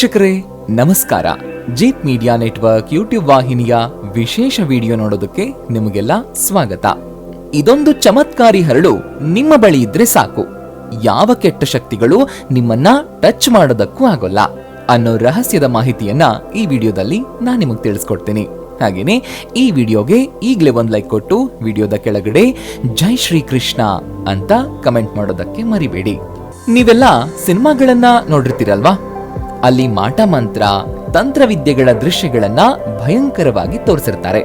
ವೀಕ್ಷಕರೇ, ನಮಸ್ಕಾರ. Jeet media network YouTube ವಾಹಿನಿಯ ವಿಶೇಷ ವಿಡಿಯೋ ನೋಡೋದಕ್ಕೆ ನಿಮಗೆಲ್ಲ ಸ್ವಾಗತ. ಇದೊಂದು ಚಮತ್ಕಾರಿ ಹರಳು ನಿಮ್ಮ ಬಳಿ ಇದ್ರೆ ಸಾಕು. ಯಾವ ಕೆಟ್ಟ ಶಕ್ತಿಗಳು ನಿಮ್ಮನ್ನ ಟಚ್ ಮಾಡೋದಕ್ಕೂ ಆಗೋಲ್ಲ ಅನ್ನೋ ರಹಸ್ಯದ ಮಾಹಿತಿಯನ್ನ ಈ ವಿಡಿಯೋದಲ್ಲಿ ನಾನು ನಿಮಗೆ ತಿಳಿಸ್ಕೊಡ್ತೀನಿ. ಹಾಗೇನೆ, ಈ ವಿಡಿಯೋಗೆ ಈಗಲೇ ಒಂದು ಲೈಕ್ ಕೊಟ್ಟು ವಿಡಿಯೋದ ಕೆಳಗಡೆ ಜೈ ಶ್ರೀ ಕೃಷ್ಣ ಅಂತ ಕಮೆಂಟ್ ಮಾಡೋದಕ್ಕೆ ಮರಿಬೇಡಿ. ನೀವೆಲ್ಲ ಸಿನಿಮಾಗಳನ್ನ ನೋಡಿರ್ತೀರಲ್ವಾ? ಅಲ್ಲಿ ಮಾಟ ಮಂತ್ರ ತಂತ್ರವಿದ್ಯೆಗಳ ದೃಶ್ಯಗಳನ್ನ ಭಯಂಕರವಾಗಿ ತೋರಿಸಿರ್ತಾರೆ.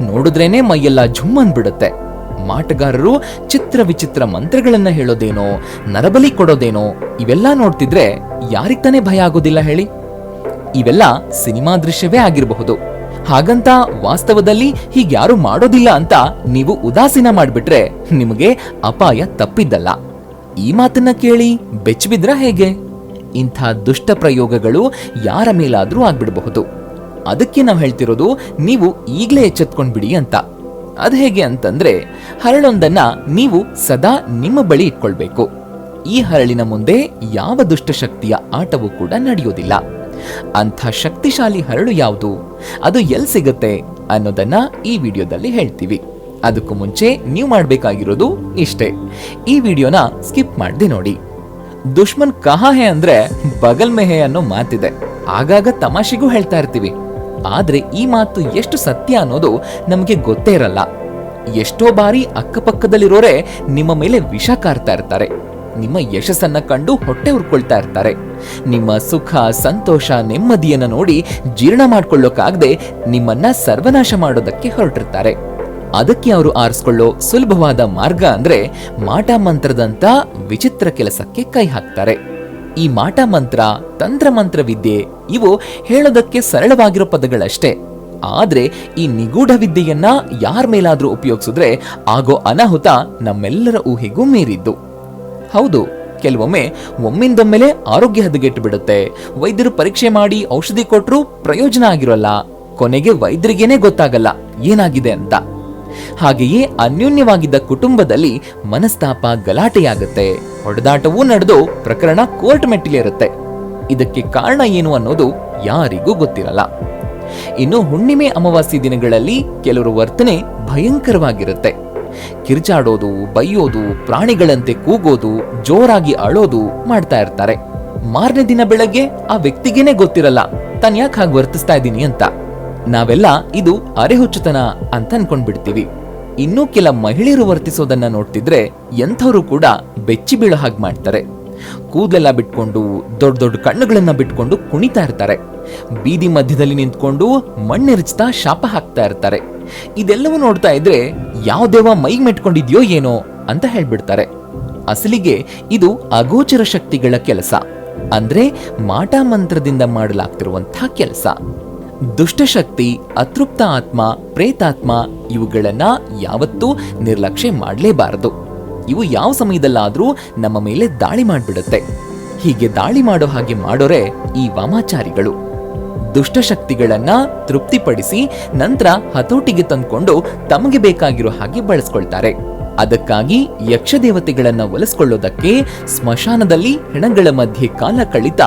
ನೋಡಿದ್ರೇನೆ ಮೈಯೆಲ್ಲ ಝುಮ್ಮನ್ ಬಿಡುತ್ತೆ. ಮಾಟಗಾರರು ಚಿತ್ರ ವಿಚಿತ್ರ ಮಂತ್ರಗಳನ್ನ ಹೇಳೋದೇನೋ, ನರಬಲಿ ಕೊಡೋದೇನೋ, ಇವೆಲ್ಲ ನೋಡ್ತಿದ್ರೆ ಯಾರಿಗ್ ತಾನೇ ಭಯ ಆಗೋದಿಲ್ಲ ಹೇಳಿ? ಇವೆಲ್ಲ ಸಿನಿಮಾ ದೃಶ್ಯವೇ ಆಗಿರಬಹುದು. ಹಾಗಂತ ವಾಸ್ತವದಲ್ಲಿ ಹೀಗ್ಯಾರು ಮಾಡೋದಿಲ್ಲ ಅಂತ ನೀವು ಉದಾಸೀನ ಮಾಡ್ಬಿಟ್ರೆ ನಿಮಗೆ ಅಪಾಯ ತಪ್ಪಿದ್ದಲ್ಲ. ಈ ಮಾತನ್ನ ಕೇಳಿ ಬೆಚ್ಚಿಬಿದ್ರ ಹೇಗೆ? ಇಂಥ ದುಷ್ಟ ಪ್ರಯೋಗಗಳು ಯಾರ ಮೇಲಾದರೂ ಆಗ್ಬಿಡಬಹುದು. ಅದಕ್ಕೆ ನಾವು ಹೇಳ್ತಿರೋದು, ನೀವು ಈಗಲೇ ಎಚ್ಚೆತ್ಕೊಂಡ್ಬಿಡಿ ಅಂತ. ಅದು ಹೇಗೆ ಅಂತಂದ್ರೆ, ಹರಳೊಂದನ್ನ ನೀವು ಸದಾ ನಿಮ್ಮ ಬಳಿ ಇಟ್ಕೊಳ್ಬೇಕು. ಈ ಹರಳಿನ ಮುಂದೆ ಯಾವ ದುಷ್ಟಶಕ್ತಿಯ ಆಟವೂ ಕೂಡ ನಡೆಯೋದಿಲ್ಲ. ಅಂಥ ಶಕ್ತಿಶಾಲಿ ಹರಳು ಯಾವುದು? ಅದು ಎಲ್ಲಿ ಸಿಗುತ್ತೆ ಅನ್ನೋದನ್ನ ಈ ವಿಡಿಯೋದಲ್ಲಿ ಹೇಳ್ತೀವಿ. ಅದಕ್ಕೂ ಮುಂಚೆ ನೀವು ಮಾಡಬೇಕಾಗಿರೋದು ಇಷ್ಟೇ. ಈ ವಿಡಿಯೋನ ಸ್ಕಿಪ್ ಮಾಡದೆ ನೋಡಿ. ದುಶ್ಮನ್ ಕಹಾ ಹೇ ಅಂದ್ರೆ ಬಗಲ್ ಮೆಹೆ ಅನ್ನೋ ಮಾತಿದೆ. ಆಗಾಗ ತಮಾಷೆಗೂ ಹೇಳ್ತಾ ಇರ್ತೀವಿ. ಆದ್ರೆ ಈ ಮಾತು ಎಷ್ಟು ಸತ್ಯ ಅನ್ನೋದು ನಮಗೆ ಗೊತ್ತೇ ಇರಲ್ಲ. ಎಷ್ಟೋ ಬಾರಿ ಅಕ್ಕಪಕ್ಕದಲ್ಲಿರೋರೆ ನಿಮ್ಮ ಮೇಲೆ ವಿಷ ಕಾರ್ತಾ ಇರ್ತಾರೆ. ನಿಮ್ಮ ಯಶಸ್ಸನ್ನ ಕಂಡು ಹೊಟ್ಟೆ ಉರ್ಕೊಳ್ತಾ ಇರ್ತಾರೆ. ನಿಮ್ಮ ಸುಖ, ಸಂತೋಷ, ನೆಮ್ಮದಿಯನ್ನ ನೋಡಿ ಜೀರ್ಣ ಮಾಡ್ಕೊಳ್ಳೋಕಾಗದೆ ನಿಮ್ಮನ್ನ ಸರ್ವನಾಶ ಮಾಡೋದಕ್ಕೆ ಹೊರಟಿರ್ತಾರೆ. ಅದಕ್ಕೆ ಅವರು ಆರಿಸ್ಕೊಳ್ಳೋ ಸುಲಭವಾದ ಮಾರ್ಗ ಅಂದ್ರೆ ಮಾಟ ಮಂತ್ರದಂತ ವಿಚಿತ್ರ ಕೆಲಸಕ್ಕೆ ಕೈ ಹಾಕ್ತಾರೆ. ಈ ಮಾಟ ಮಂತ್ರ, ತಂತ್ರ ಮಂತ್ರ ವಿದ್ಯೆ ಇವು ಹೇಳೋದಕ್ಕೆ ಸರಳವಾಗಿರೋ ಪದಗಳಷ್ಟೇ. ಆದ್ರೆ ಈ ನಿಗೂಢ ವಿದ್ಯೆಯನ್ನ ಯಾರ ಮೇಲಾದ್ರೂ ಉಪಯೋಗಿಸಿದ್ರೆ ಆಗೋ ಅನಾಹುತ ನಮ್ಮೆಲ್ಲರ ಊಹೆಗೂ ಮೀರಿದ್ದು. ಹೌದು, ಕೆಲವೊಮ್ಮೆ ಒಮ್ಮಿಂದೊಮ್ಮೆಲೆ ಆರೋಗ್ಯ ಹದಗೆಟ್ಟು ಬಿಡುತ್ತೆ. ವೈದ್ಯರು ಪರೀಕ್ಷೆ ಮಾಡಿ ಔಷಧಿ ಕೊಟ್ಟರು ಪ್ರಯೋಜನ ಆಗಿರೋಲ್ಲ. ಕೊನೆಗೆ ವೈದ್ಯರಿಗೇನೆ ಗೊತ್ತಾಗಲ್ಲ ಏನಾಗಿದೆ ಅಂತ. ಹಾಗೆಯೇ ಅನ್ಯೋನ್ಯವಾಗಿದ್ದ ಕುಟುಂಬದಲ್ಲಿ ಮನಸ್ತಾಪ ಗಲಾಟೆಯಾಗುತ್ತೆ. ಹೊಡೆದಾಟವೂ ನಡೆದು ಪ್ರಕರಣ ಕೋರ್ಟ್ ಮೆಟ್ಟಿಲೇರುತ್ತೆ. ಇದಕ್ಕೆ ಕಾರಣ ಏನು ಅನ್ನೋದು ಯಾರಿಗೂ ಗೊತ್ತಿರಲ್ಲ. ಇನ್ನು ಹುಣ್ಣಿಮೆ ಅಮಾವಾಸ್ಯೆ ದಿನಗಳಲ್ಲಿ ಕೆಲವರು ವರ್ತನೆ ಭಯಂಕರವಾಗಿರುತ್ತೆ. ಕಿರ್ಚಾಡೋದು, ಬೈಯೋದು, ಪ್ರಾಣಿಗಳಂತೆ ಕೂಗೋದು, ಜೋರಾಗಿ ಅಳೋದು ಮಾಡ್ತಾ ಇರ್ತಾರೆ. ಮಾರನೇ ದಿನ ಬೆಳಗ್ಗೆ ಆ ವ್ಯಕ್ತಿಗೇನೆ ಗೊತ್ತಿರಲ್ಲ ತಾನು ಯಾಕೆ ಹಾಗೆ ವರ್ತಿಸ್ತಾ ಇದ್ದೀನಿ ಅಂತ. ನಾವೆಲ್ಲ ಇದು ಅರೆಹುಚ್ಚುತನ ಅಂತ ಅನ್ಕೊಂಡ್ಬಿಡ್ತೀವಿ ಇನ್ನೂ ಕೆಲ ಮಹಿಳೆಯರು ವರ್ತಿಸೋದನ್ನ ನೋಡ್ತಿದ್ರೆ ಎಂಥವರು ಕೂಡ ಬೆಚ್ಚಿ ಬೀಳೋ ಹಾಗೆ ಮಾಡ್ತಾರೆ. ಕೂದಲೆಲ್ಲ ಬಿಟ್ಕೊಂಡು, ದೊಡ್ಡ ದೊಡ್ಡ ಕಣ್ಣುಗಳನ್ನ ಬಿಟ್ಕೊಂಡು ಕುಣಿತಾ ಇರ್ತಾರೆ. ಬೀದಿ ಮಧ್ಯದಲ್ಲಿ ನಿಂತ್ಕೊಂಡು ಮಣ್ಣೆರಚ್ತಾ ಶಾಪ ಹಾಕ್ತಾ ಇರ್ತಾರೆ. ಇದೆಲ್ಲವೂ ನೋಡ್ತಾ ಇದ್ರೆ ಯಾವ ದೇವ ಮೈಗೆ ಮೆಟ್ಕೊಂಡಿದ್ಯೋ ಏನೋ ಅಂತ ಹೇಳ್ಬಿಡ್ತಾರೆ. ಅಸಲಿಗೆ ಇದು ಅಗೋಚರ ಶಕ್ತಿಗಳ ಕೆಲಸ. ಅಂದ್ರೆ ಮಾಟ ಮಂತ್ರದಿಂದ ಮಾಡಲಾಗ್ತಿರುವಂತಹ ಕೆಲಸ. ದುಷ್ಟಶಕ್ತಿ, ಅತೃಪ್ತ ಆತ್ಮ, ಪ್ರೇತಾತ್ಮ ಇವುಗಳನ್ನ ಯಾವತ್ತೂ ನಿರ್ಲಕ್ಷ್ಯ ಮಾಡಲೇಬಾರದು. ಇವು ಯಾವ ಸಮಯದಲ್ಲಾದರೂ ನಮ್ಮ ಮೇಲೆ ದಾಳಿ ಮಾಡಿಬಿಡುತ್ತೆ. ಹೀಗೆ ದಾಳಿ ಮಾಡೋ ಹಾಗೆ ಮಾಡೋರೆ ಈ ವಾಮಾಚಾರಿಗಳು. ದುಷ್ಟಶಕ್ತಿಗಳನ್ನ ತೃಪ್ತಿಪಡಿಸಿ ನಂತರ ಹತೋಟಿಗೆ ತಂದ್ಕೊಂಡು ತಮಗೆ ಬೇಕಾಗಿರೋ ಹಾಗೆ ಬಳಸ್ಕೊಳ್ತಾರೆ. ಅದಕ್ಕಾಗಿ ಯಕ್ಷದೇವತೆಗಳನ್ನ ಒಲಿಸ್ಕೊಳ್ಳೋದಕ್ಕೆ ಸ್ಮಶಾನದಲ್ಲಿ ಹೆಣಗಳ ಮಧ್ಯೆ ಕಾಲ ಕಳಿತ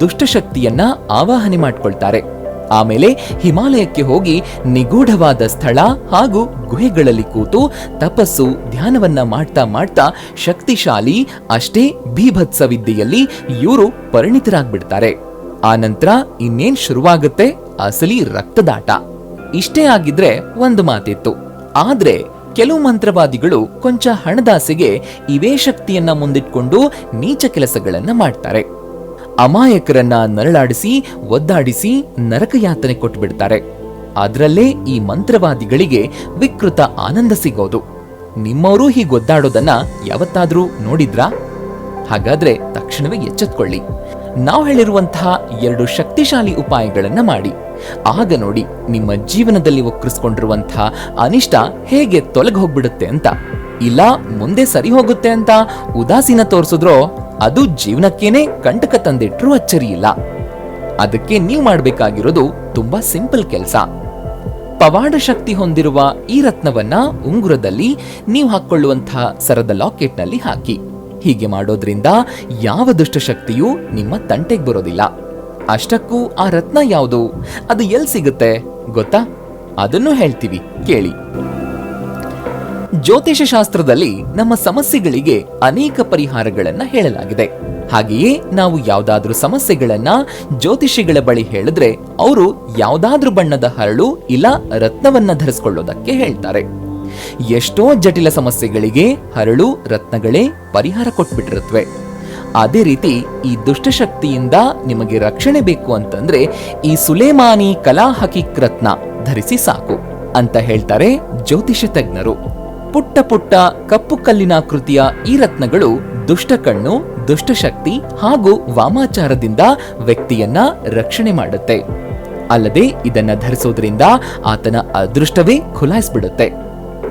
ದುಷ್ಟಶಕ್ತಿಯನ್ನ ಆವಾಹನೆ ಮಾಡ್ಕೊಳ್ತಾರೆ. ಆಮೇಲೆ ಹಿಮಾಲಯಕ್ಕೆ ಹೋಗಿ ನಿಗೂಢವಾದ ಸ್ಥಳ ಹಾಗೂ ಗುಹೆಗಳಲ್ಲಿ ಕೂತು ತಪಸ್ಸು, ಧ್ಯಾನವನ್ನ ಮಾಡ್ತಾ ಮಾಡ್ತಾ ಶಕ್ತಿಶಾಲಿ, ಅಷ್ಟೇ ಬೀಭತ್ಸ ವಿದ್ಯೆಯಲ್ಲಿ ಇವರು ಪರಿಣಿತರಾಗ್ಬಿಡ್ತಾರೆ. ಆ ನಂತರ ಇನ್ನೇನ್ ಶುರುವಾಗುತ್ತೆ? ಅಸಲಿ ರಕ್ತದಾಟ. ಇಷ್ಟೇ ಆಗಿದ್ರೆ ಒಂದು ಮಾತಿತ್ತು. ಆದ್ರೆ ಕೆಲವು ಮಂತ್ರವಾದಿಗಳು ಕೊಂಚ ಹಣದಾಸೆಗೆ ಇವೇ ಶಕ್ತಿಯನ್ನ ಮುಂದಿಟ್ಕೊಂಡು ನೀಚ ಕೆಲಸಗಳನ್ನ ಮಾಡ್ತಾರೆ. ಅಮಾಯಕರನ್ನ ನರಳಾಡಿಸಿ, ಒದ್ದಾಡಿಸಿ ನರಕಯಾತನೆ ಕೊಟ್ಬಿಡ್ತಾರೆ. ಅದರಲ್ಲೇ ಈ ಮಂತ್ರವಾದಿಗಳಿಗೆ ವಿಕೃತ ಆನಂದ ಸಿಗೋದು. ನಿಮ್ಮವರು ಹೀಗೆ ಒದ್ದಾಡೋದನ್ನ ಯಾವತ್ತಾದ್ರೂ ನೋಡಿದ್ರಾ? ಹಾಗಾದ್ರೆ ತಕ್ಷಣವೇ ಎಚ್ಚೆತ್ಕೊಳ್ಳಿ. ನಾವು ಹೇಳಿರುವಂತಹ ಎರಡು ಶಕ್ತಿಶಾಲಿ ಉಪಾಯಗಳನ್ನ ಮಾಡಿ. ಆಗ ನೋಡಿ ನಿಮ್ಮ ಜೀವನದಲ್ಲಿ ಒಕ್ಕರಿಸ್ಕೊಂಡಿರುವಂತಹ ಅನಿಷ್ಟ ಹೇಗೆ ತೊಲಗಿ ಹೋಗ್ಬಿಡುತ್ತೆ ಅಂತ. ಇಲ್ಲ ಮುಂದೆ ಸರಿ ಹೋಗುತ್ತೆ ಅಂತ ಉದಾಸೀನ ತೋರಿಸಿದ್ರೋ? ಅದು ಜೀವನಕ್ಕೇನೆ ಕಂಟಕ ಅಚ್ಚರಿ ಇಲ್ಲ ಅದಕ್ಕೆ ನೀವು ಮಾಡಬೇಕಾಗಿರೋದು ತುಂಬಾ ಸಿಂಪಲ್ ಕೆಲಸ. ಪವಾಡ ಶಕ್ತಿ ಹೊಂದಿರುವ ಈ ರತ್ನವನ್ನ ಉಂಗುರದಲ್ಲಿ ನೀವು ಹಾಕೊಳ್ಳುವಂತಹ ಸರದ ಲಾಕೆಟ್ನಲ್ಲಿ ಹಾಕಿ. ಹೀಗೆ ಮಾಡೋದ್ರಿಂದ ಯಾವ ದುಷ್ಟಶಕ್ತಿಯೂ ನಿಮ್ಮ ತಂಟೆಗೆ ಬರೋದಿಲ್ಲ. ಅಷ್ಟಕ್ಕೂ ಆ ರತ್ನ ಯಾವುದು? ಅದು ಎಲ್ಲಿ ಸಿಗುತ್ತೆ? ಗೊತ್ತಾ? ಅದನ್ನು ಹೇಳ್ತೀವಿ, ಕೇಳಿ. ಜ್ಯೋತಿಷ ಶಾಸ್ತ್ರದಲ್ಲಿ ನಮ್ಮ ಸಮಸ್ಯೆಗಳಿಗೆ ಅನೇಕ ಪರಿಹಾರಗಳನ್ನ ಹೇಳಲಾಗಿದೆ. ಹಾಗೆಯೇ ನಾವು ಯಾವುದಾದ್ರೂ ಸಮಸ್ಯೆಗಳನ್ನ ಜ್ಯೋತಿಷಿಗಳ ಬಳಿ ಹೇಳಿದ್ರೆ ಅವರು ಯಾವುದಾದ್ರೂ ಬಣ್ಣದ ಹರಳು ಇಲ್ಲ ರತ್ನವನ್ನ ಧರಿಸಿಕೊಳ್ಳೋದಕ್ಕೆ ಹೇಳ್ತಾರೆ. ಎಷ್ಟೋ ಜಟಿಲ ಸಮಸ್ಯೆಗಳಿಗೆ ಹರಳು, ರತ್ನಗಳೇ ಪರಿಹಾರ ಕೊಟ್ಬಿಟ್ಟಿರುತ್ತವೆ ಅದೇ ರೀತಿ ಈ ದುಷ್ಟಶಕ್ತಿಯಿಂದ ನಿಮಗೆ ರಕ್ಷಣೆ ಬೇಕು ಅಂತಂದ್ರೆ ಈ ಸುಲೇಮಾನಿ ಕಲಾ ಹಕಿಕ್ ರತ್ನ ಧರಿಸಿ ಸಾಕು ಅಂತ ಹೇಳ್ತಾರೆ ಜ್ಯೋತಿಷ ತಜ್ಞರು ಪುಟ್ಟ ಪುಟ್ಟ ಕಪ್ಪು ಕಲ್ಲಿನ ಕಲ್ಲಿನಾಕೃತಿಯ ಈ ರತ್ನಗಳು ದುಷ್ಟಕಣ್ಣು ದುಷ್ಟಶಕ್ತಿ ಹಾಗೂ ವಾಮಾಚಾರದಿಂದ ವ್ಯಕ್ತಿಯನ್ನ ರಕ್ಷಣೆ ಮಾಡುತ್ತೆ. ಅಲ್ಲದೆ ಇದನ್ನ ಧರಿಸೋದ್ರಿಂದ ಆತನ ಅದೃಷ್ಟವೇ ಖುಲಾಯಿಸ್ಬಿಡುತ್ತೆ.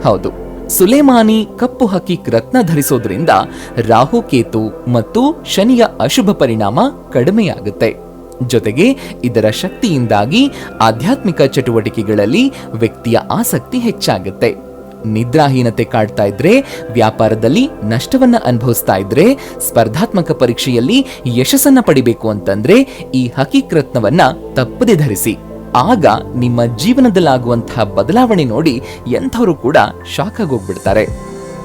ಹೌದು, ಸುಲೇಮಾನಿ ಕಪ್ಪು ಹಕೀಕ್ ರತ್ನ ಧರಿಸೋದ್ರಿಂದ ರಾಹು ಕೇತು ಮತ್ತು ಶನಿಯ ಅಶುಭ ಪರಿಣಾಮ ಕಡಿಮೆಯಾಗುತ್ತೆ. ಜೊತೆಗೆ ಇದರ ಶಕ್ತಿಯಿಂದಾಗಿ ಆಧ್ಯಾತ್ಮಿಕ ಚಟುವಟಿಕೆಗಳಲ್ಲಿ ವ್ಯಕ್ತಿಯ ಆಸಕ್ತಿ ಹೆಚ್ಚಾಗುತ್ತೆ. ನಿದ್ರಾಹೀನತೆ ಕಾಡ್ತಾ ಇದ್ರೆ, ವ್ಯಾಪಾರದಲ್ಲಿ ನಷ್ಟವನ್ನ ಅನುಭವಿಸ್ತಾ ಇದ್ರೆ, ಸ್ಪರ್ಧಾತ್ಮಕ ಪರೀಕ್ಷೆಯಲ್ಲಿ ಯಶಸ್ಸನ್ನ ಪಡಿಬೇಕು ಅಂತಂದ್ರೆ ಈ ಹಕೀಕೃತ್ನವನ್ನ ತಪ್ಪದೆ ಧರಿಸಿ. ಆಗ ನಿಮ್ಮ ಜೀವನದಲ್ಲಾಗುವಂತಹ ಬದಲಾವಣೆ ನೋಡಿ ಎಂಥವರು ಕೂಡ ಶಾಕ್ ಆಗೋಗ್ಬಿಡ್ತಾರೆ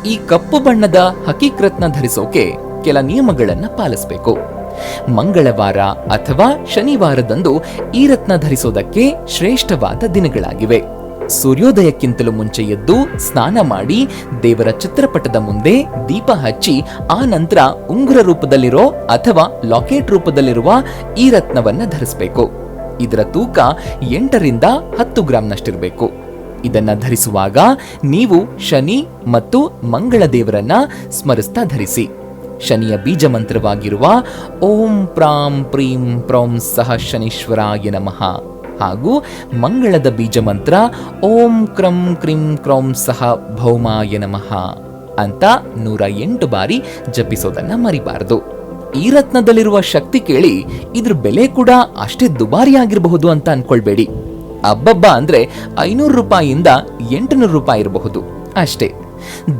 ಈ ಕಪ್ಪು ಬಣ್ಣದ ಹಕೀಕೃತ್ನ ಧರಿಸೋಕೆ ಕೆಲ ನಿಯಮಗಳನ್ನ ಪಾಲಿಸಬೇಕು. ಮಂಗಳವಾರ ಅಥವಾ ಶನಿವಾರದಂದು ಈ ರತ್ನ ಧರಿಸೋದಕ್ಕೆ ಶ್ರೇಷ್ಠವಾದ ದಿನಗಳಾಗಿವೆ. ಸೂರ್ಯೋದಯಕ್ಕಿಂತಲೂ ಮುಂಚೆ ಎದ್ದು ಸ್ನಾನ ಮಾಡಿ ದೇವರ ಚಿತ್ರಪಟದ ಮುಂದೆ ದೀಪ ಹಚ್ಚಿ ಆ ನಂತರ ಉಂಗುರ ರೂಪದಲ್ಲಿರೋ ಅಥವಾ ಲಾಕೆಟ್ ರೂಪದಲ್ಲಿರುವ ಈ ರತ್ನವನ್ನ ಧರಿಸಬೇಕು. ಇದರ ತೂಕ ಎಂಟರಿಂದ ಹತ್ತು ಗ್ರಾಂನಷ್ಟಿರಬೇಕು. ಇದನ್ನ ಧರಿಸುವಾಗ ನೀವು ಶನಿ ಮತ್ತು ಮಂಗಳ ದೇವರನ್ನ ಸ್ಮರಿಸ್ತಾ ಧರಿಸಿ. ಶನಿಯ ಬೀಜ ಮಂತ್ರವಾಗಿರುವ ಓಂ ಪ್ರಾಂ ಪ್ರೀಂ ಪ್ರೋಂ ಸಹ ಶನೀಶ್ವರಾಯ ನಮಃ. ಹಾಗೂ ಮಂಗಳದ ಬೀಜ ಮಂತ್ರ, ಓಂ ಕ್ರಂ ಕ್ರಿಂ ಕ್ರೌಂ ಸಹ ಭೌಮಾಯ ನಮಃ ಅಂತ ನೂರ ಎಂಟು ಬಾರಿ ಜಪಿಸೋದನ್ನ ಮರಿಬಾರದು. ಈ ರತ್ನದಲ್ಲಿರುವ ಶಕ್ತಿ ಕೇಳಿ ಇದ್ರ ಬೆಲೆ ಕೂಡ ಅಷ್ಟೇ ದುಬಾರಿ ಆಗಿರಬಹುದು ಅಂತ ಅನ್ಕೊಳ್ಬೇಡಿ. ಅಬ್ಬಬ್ಬ ಅಂದ್ರೆ ಐನೂರು ರೂಪಾಯಿಯಿಂದ ಎಂಟುನೂರು ರೂಪಾಯಿ ಇರಬಹುದು. ಅಷ್ಟೇ.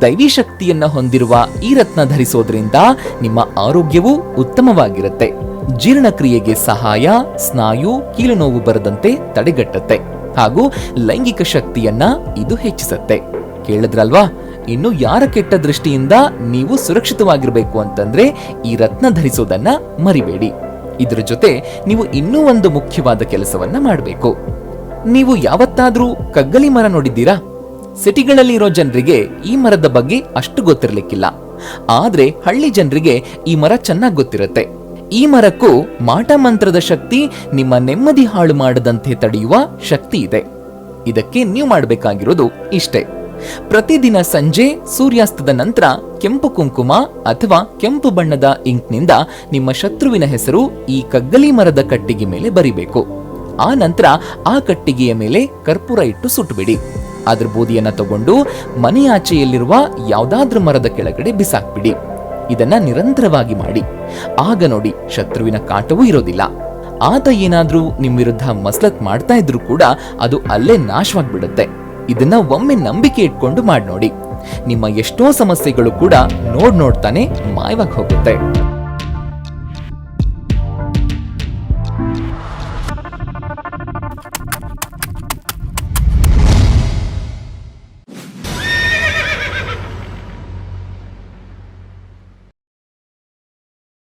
ದೈವಿ ಶಕ್ತಿಯನ್ನ ಹೊಂದಿರುವ ಈ ರತ್ನ ಧರಿಸೋದ್ರಿಂದ ನಿಮ್ಮ ಆರೋಗ್ಯವು ಉತ್ತಮವಾಗಿರುತ್ತೆ. ಜೀರ್ಣಕ್ರಿಯೆಗೆ ಸಹಾಯ, ಸ್ನಾಯು ಕೀಲು ನೋವು ಬರದಂತೆ ತಡೆಗಟ್ಟತ್ತೆ ಹಾಗೂ ಲೈಂಗಿಕ ಶಕ್ತಿಯನ್ನ ಇದು ಹೆಚ್ಚಿಸುತ್ತೆ. ಕೇಳಿದ್ರಲ್ವಾ? ಇನ್ನು ಯಾರ ಕೆಟ್ಟ ದೃಷ್ಟಿಯಿಂದ ನೀವು ಸುರಕ್ಷಿತವಾಗಿರಬೇಕು ಅಂತಂದ್ರೆ ಈ ರತ್ನ ಧರಿಸೋದನ್ನ ಮರಿಬೇಡಿ. ಇದರ ಜೊತೆ ನೀವು ಇನ್ನೂ ಒಂದು ಮುಖ್ಯವಾದ ಕೆಲಸವನ್ನ ಮಾಡಬೇಕು. ನೀವು ಯಾವತ್ತಾದ್ರೂ ಕಗ್ಗಲಿ ಮರ ನೋಡಿದ್ದೀರಾ? ಸಿಟಿಗಳಲ್ಲಿ ಇರೋ ಜನರಿಗೆ ಈ ಮರದ ಬಗ್ಗೆ ಅಷ್ಟು ಗೊತ್ತಿರಲಿಕ್ಕಿಲ್ಲ. ಆದ್ರೆ ಹಳ್ಳಿ ಜನರಿಗೆ ಈ ಮರ ಚೆನ್ನಾಗಿ ಗೊತ್ತಿರುತ್ತೆ. ಈ ಮರಕ್ಕೂ ಮಾಟ ಮಂತ್ರದ ಶಕ್ತಿ ನಿಮ್ಮ ನೆಮ್ಮದಿ ಹಾಳು ಮಾಡದಂತೆ ತಡೆಯುವ ಶಕ್ತಿ ಇದೆ. ಇದಕ್ಕೆ ನೀವು ಮಾಡಬೇಕಾಗಿರೋದು ಇಷ್ಟೇ. ಪ್ರತಿದಿನ ಸಂಜೆ ಸೂರ್ಯಾಸ್ತದ ನಂತರ ಕೆಂಪು ಕುಂಕುಮ ಅಥವಾ ಕೆಂಪು ಬಣ್ಣದ ಇಂಕ್ನಿಂದ ನಿಮ್ಮ ಶತ್ರುವಿನ ಹೆಸರು ಈ ಕಗ್ಗಲಿ ಮರದ ಕಟ್ಟಿಗೆ ಮೇಲೆ ಬರಿಬೇಕು. ಆ ನಂತರ ಆ ಕಟ್ಟಿಗೆಯ ಮೇಲೆ ಕರ್ಪೂರ ಇಟ್ಟು ಸುಟ್ಟುಬಿಡಿ ಅದ್ರ ಬೂದಿಯನ್ನು ತಗೊಂಡು ಮನೆಯಾಚೆಯಲ್ಲಿರುವ ಯಾವುದಾದ್ರೂ ಮರದ ಕೆಳಗಡೆ ಬಿಸಾಕ್ಬಿಡಿ. ಇದನ್ನ ನಿರಂತರವಾಗಿ ಮಾಡಿ. ಆಗ ನೋಡಿ ಶತ್ರುವಿನ ಕಾಟವೂ ಇರೋದಿಲ್ಲ. ಆತ ಏನಾದ್ರೂ ನಿಮ್ ವಿರುದ್ಧ ಮಸ್ಲತ್ ಮಾಡ್ತಾ ಇದ್ರೂ ಕೂಡ ಅದು ಅಲ್ಲೇ ನಾಶವಾಗ್ಬಿಡುತ್ತೆ. ಇದನ್ನ ಒಮ್ಮೆ ನಂಬಿಕೆ ಇಟ್ಕೊಂಡು ಮಾಡಿ ನೋಡಿ ನಿಮ್ಮ ಎಷ್ಟೋ ಸಮಸ್ಯೆಗಳು ಕೂಡ ನೋಡ್ ನೋಡ್ತಾನೆ ಮಾಯವಾಗಿ ಹೋಗುತ್ತೆ.